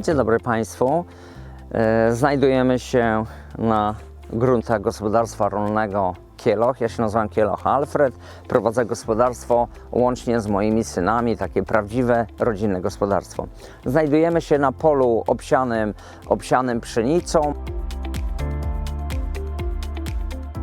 Dzień dobry Państwu. E, Znajdujemy się na gruntach gospodarstwa rolnego Kieloch. Ja się nazywam Kieloch Alfred. Prowadzę gospodarstwo łącznie z moimi synami, takie prawdziwe rodzinne gospodarstwo. Znajdujemy się na polu obsianym, obsianym pszenicą.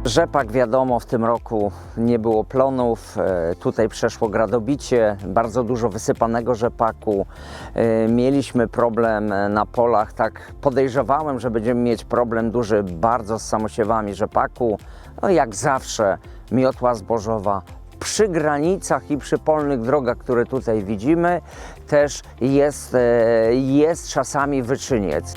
Rzepak wiadomo, w tym roku nie było plonów. E, Tutaj przeszło gradobicie, bardzo dużo wysypanego rzepaku. E, Mieliśmy problem e, na polach, tak podejrzewałem, że będziemy mieć problem duży bardzo z samosiewami rzepaku. No jak zawsze, miotła zbożowa przy granicach i przy polnych drogach, które tutaj widzimy, też jest, jest czasami wyczyniec.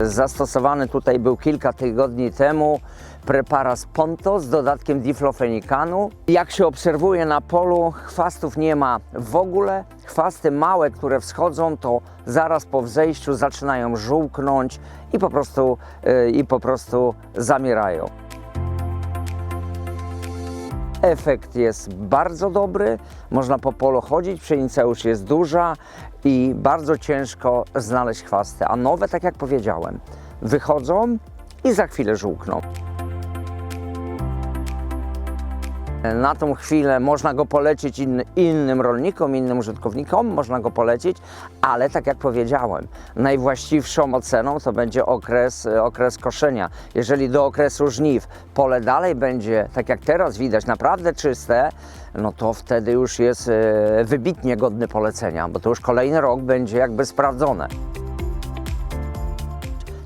Zastosowany tutaj był kilka tygodni temu preparat Ponto z dodatkiem diflofenikanu. Jak się obserwuje na polu, chwastów nie ma w ogóle. Chwasty małe, które wschodzą, to zaraz po wzejściu zaczynają żółknąć i po prostu, yy, i po prostu zamierają. Efekt jest bardzo dobry, można po polu chodzić, pszenica już jest duża i bardzo ciężko znaleźć chwasty. A nowe, tak jak powiedziałem, wychodzą i za chwilę żółkną. Na tą chwilę można go polecić in, innym rolnikom, innym użytkownikom, można go polecić, ale tak jak powiedziałem, najwłaściwszą oceną to będzie okres, okres koszenia. Jeżeli do okresu żniw pole dalej będzie, tak jak teraz widać, naprawdę czyste, no to wtedy już jest e, wybitnie godny polecenia, bo to już kolejny rok będzie jakby sprawdzone.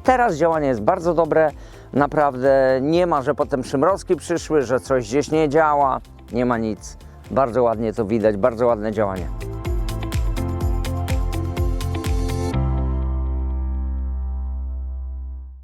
Teraz działanie jest bardzo dobre. Naprawdę nie ma, że potem przymrozki przyszły, że coś gdzieś nie działa. Nie ma nic. Bardzo ładnie to widać, bardzo ładne działanie.